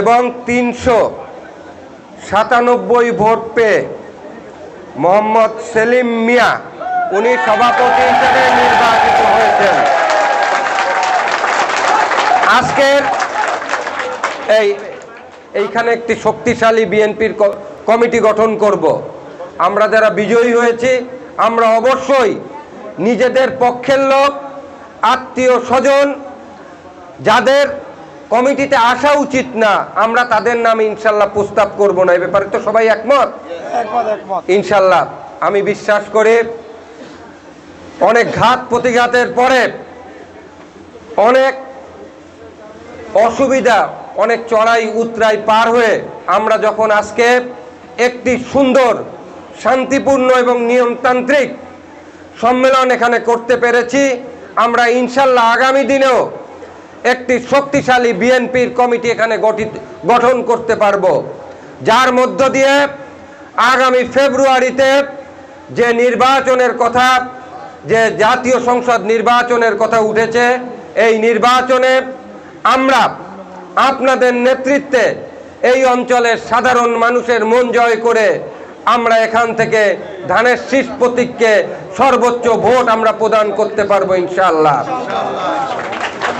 এবং তিনশো সাতানব্বই ভোট পেয়ে মোহাম্মদ সেলিম মিয়া, উনি সভাপতি হিসেবে নির্বাচিত হয়েছেন। আজকের এই, এইখানে একটি শক্তিশালী বিএনপির কমিটি গঠন করব। আমরা যারা বিজয়ী হয়েছি, আমরা অবশ্যই নিজেদের পক্ষের লোক, আত্মীয় স্বজন, যাদের কমিটিতে আসা উচিত না। আমরা তাদের নাম ইনশাল্লাহ প্রস্তাব করব না। এই ব্যাপারে তো সবাই একমত? একমত একমত। ইনশাল্লাহ। আমি বিশ্বাস করে অনেক ঘাত প্রতিঘাতের পরে অনেক অসুবিধা অনেক চড়াই উতরাই পার হয়ে আমরা যখন আজকে একটি সুন্দর শান্তিপূর্ণ এবং নিয়মতান্ত্রিক সম্মেলন এখানে করতে পেরেছি আমরা ইনশাল্লাহ আগামী দিনেও একটি শক্তিশালী বিএনপির কমিটি এখানে গঠিত, গঠন করতে পারব। যার মধ্য দিয়ে আগামী ফেব্রুয়ারিতে যে নির্বাচনের কথা, যে জাতীয় সংসদ নির্বাচনের কথা উঠেছে, এই নির্বাচনে আমরা আপনাদের নেতৃত্বে এই অঞ্চলের সাধারণ মানুষের মন জয় করে আমরা এখান থেকে ধানের শীষ প্রতীককে সর্বোচ্চ ভোট আমরা প্রদান করতে পারব ইনশাআল্লাহ।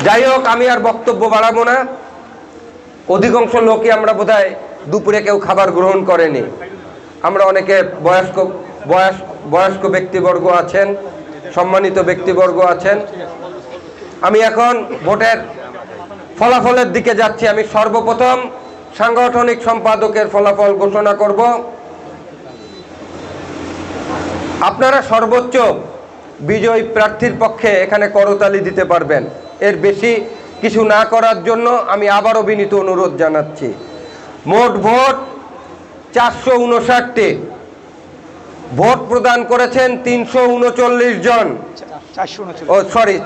যাই হোক আমি আর বক্তব্য বাড়াবো না। অধিকাংশ লোকই আমরা বোধহয় দুপুরে কেউ খাবার গ্রহণ করেনি। আমরা অনেকে বয়স্ক, বয়স, বয়স্ক ব্যক্তিবর্গ আছেন, সম্মানিত ব্যক্তিবর্গ আছেন। আমি এখন ভোটের ফলাফলের দিকে যাচ্ছি। আমি সর্বপ্রথম সাংগঠনিক সম্পাদকের ফলাফল ঘোষণা করব। আপনারা সর্বোচ্চ বিজয়ী প্রার্থীর পক্ষে এখানে করতালি দিতে পারবেন। এর বেশি কিছু না করার জন্য আমি আবারও বিনীত অনুরোধ জানাচ্ছি। মোট ভোট চারশো উনষাটটি। ভোট প্রদান করেছেন তিনশো উনচল্লিশ জন। ও সরি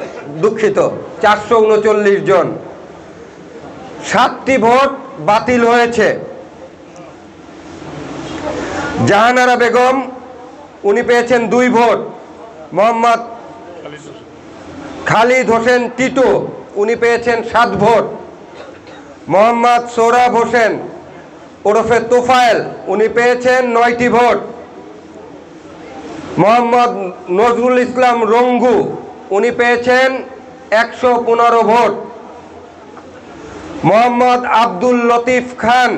দুঃখিত চারশো উনচল্লিশ জন। সাতটি ভোট বাতিল হয়েছে। জাহানারা বেগম উনি পেয়েছেন দুই ভোট। মোহাম্মদ খালিদ হোসেন টিটু, উনি পেয়েছেন সাত ভোট। মোহাম্মদ সোহরাব হোসেন ওরফে তোফায়েল, উনি পেয়েছেন নয়টি ভোট। মোহাম্মদ নজরুল ইসলাম রঙ্গু, উনি পেয়েছেন একশো পনেরো ভোট। মোহাম্মদ আব্দুল লতিফ খান,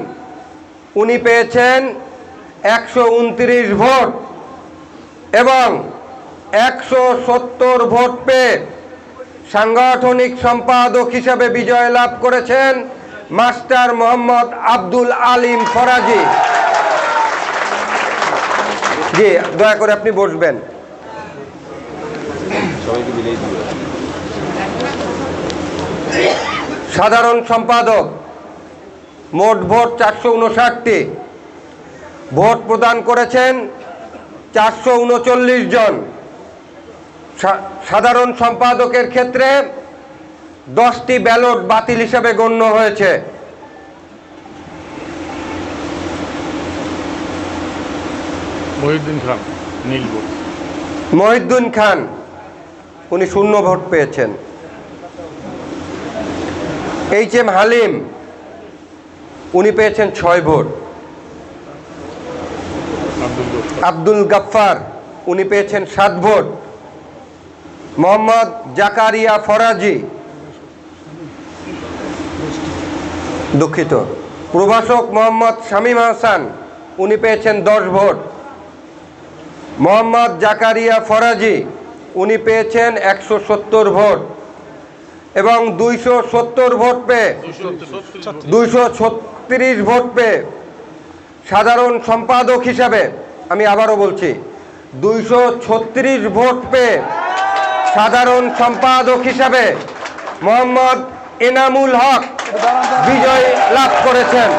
উনি পেয়েছেন একশো উনত্রিশ ভোট এবং একশো সত্তর ভোট পেয়ে সাংগঠনিক সম্পাদক হিসেবে বিজয় লাভ করেছেন মাস্টার মোহাম্মদ আব্দুল আলিম ফরাজি। জি, দয়া করে আপনি বসবেন। সাধারণ সম্পাদক, মোট ভোট চারশো উনষাটটি। ভোট প্রদান করেছেন চারশো উনচল্লিশ জন। সাধারণ সম্পাদকের ক্ষেত্রে দশটি ব্যালট বাতিল হিসাবে গণ্য হয়েছে। মহিউদ্দিন খান মহিউদ্দিন খান উনি শূন্য ভোট পেয়েছেন। এইচ এম হালিম উনি পেয়েছেন ছয় ভোট। আব্দুল গফফার। গাফফার উনি পেয়েছেন সাত ভোট। মোহাম্মদ জাকারিয়া ফরাজি। দুঃখিত। প্রভাষক মোহাম্মদ শামীম হাসান, উনি পেয়েছেন দশ ভোট। মোহাম্মদ জাকারিয়া ফরাজি, উনি পেয়েছেন একশো সত্তর ভোট এবং দুইশো সত্তর ভোট পেয়ে দুইশো ছত্রিশ ভোট পেয়ে সাধারণ সম্পাদক হিসাবে আমি আবারও বলছি, দুইশো ছত্রিশ ভোট পেয়ে সাধারণ সম্পাদক হিসাবে মোহাম্মদ এনামুল হক বিজয় লাভ করেছেন।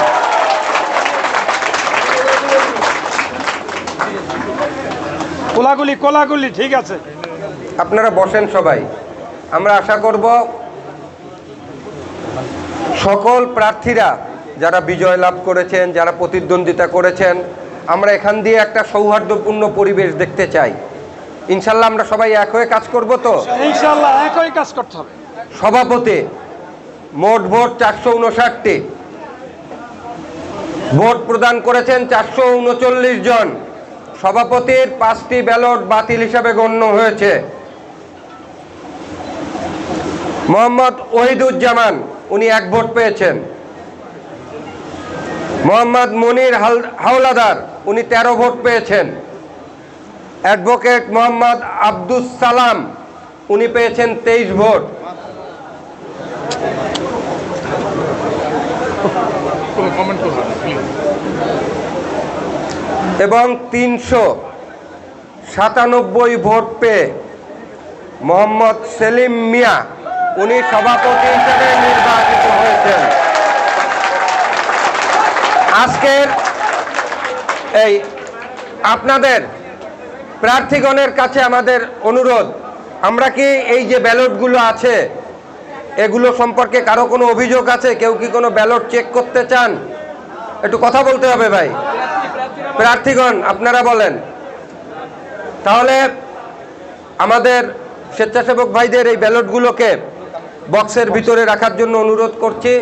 কোলাগুলি কোলাগুলি ঠিক আছে। আপনারা বসেন সবাই। আমরা আশা করব সকল প্রার্থীরা যারা বিজয় লাভ করেছেন যারা প্রতিদ্বন্দ্বিতা করেছেন আমরা এখান দিয়ে একটা সৌহার্দ্যপূর্ণ পরিবেশ দেখতে চাই। ইনশাল্লাহ আমরা সবাই এক হয়ে কাজ করব তো? ইনশাল্লাহ একই কাজ করতে হবে। সভাপতি মোট ভোট চারশো উনষাটটি। ভোট প্রদান করেছেন চারশো উনচল্লিশ জন। সভাপতির পাঁচটি ব্যালট বাতিল হিসাবে গণ্য হয়েছে। মোহাম্মদ ওহিদুজ্জামান উনি এক ভোট পেয়েছেন। মোহাম্মদ মনির হাওলাদার উনি তেরো ভোট পেয়েছেন। অ্যাডভোকেট মোহাম্মদ আব্দুস সালাম উনি পেয়েছেন তেইশ ভোট। এবং তিনশো সাতানব্বই ভোট পেয়ে মোহাম্মদ সেলিম মিয়া উনি সভাপতি হিসেবে নির্বাচিত হয়েছেন। আজকের এই আপনাদের প্রার্থীগণের কাছে আমাদের অনুরোধ, আমরা কি এই যে ব্যালটগুলো আছে, এগুলো সম্পর্কে কারও কোনো অভিযোগ আছে? কেউ কি কোনো ব্যালট চেক করতে চান? একটু কথা বলতে হবে ভাই। প্রার্থীগণ, আপনারা বলেন। তাহলে আমাদের স্বেচ্ছাসেবক ভাইদের এই ব্যালটগুলোকে বক্সের ভিতরে রাখার জন্য অনুরোধ করছি।